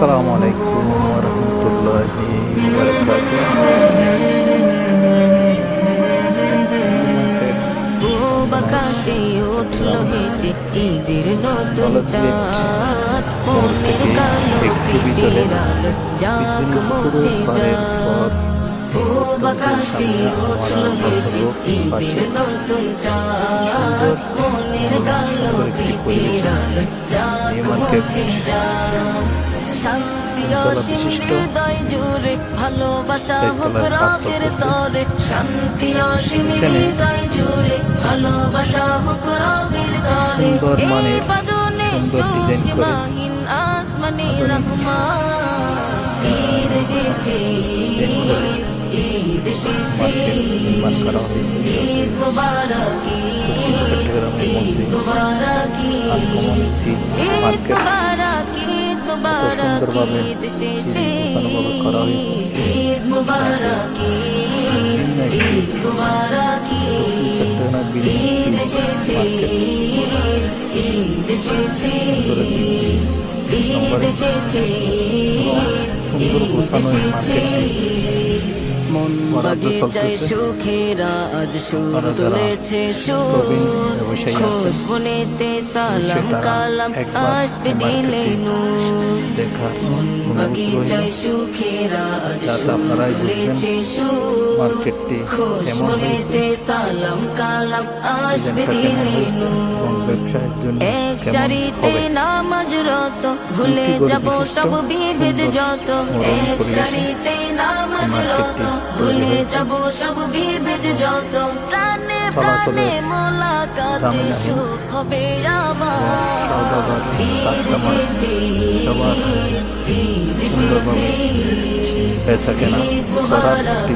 আসসালামু আলাইকুম রহমতুল্লাহি পূব আকাশে উঠল হেসে ঈদের নতুন চাঁদ মনের কালো পিটির আলো যাক মুছে যাক পূব আকাশে উঠল হেসে ঈদের নতুন চাঁদ মনের কালো পিটির আলো যাক মুছে যাক শান্তি অসীম হৃদয় জুড়ে ভালোবাসা হোক রবের তরে। শান্তি অসীম হৃদয় জুড়ে ভালোবাসা হোক রবের তরে। এই বাদনে করে। সুসীমাহীন আসমানি রহমান। ঈদ এসেছে ঈদ এসেছে ঈদ মুবারক ঈদ মুবারক। ঈদ মুবারক সুন্দরভাবে সাজানোভাবে করা হয়েছে। চট্টগ্রাম ঈদ বিল্ডিং এসেছে। সুন্দর গোছানো মার্কেটটি বাগিচায়। সুখের আজ সুর তুলেছে খুশবুনেতে সালাম কালাম আসবে দিলে বাগিচায় সুখের আজ সুর তুলেছে খুশবুনেতে সালাম কালাম আসবে দিলে এক সারিতে নামাজ রত ভুলে যাব সব বিভেদ যত। এক সারিতে নামাজ রত। ভুলে। যাব সব বিভেদ যত। প্রাণে প্রাণে মোলাকাতে সুখ হবে আমার। ঈদ এসেছে, ঈদ মুবারক,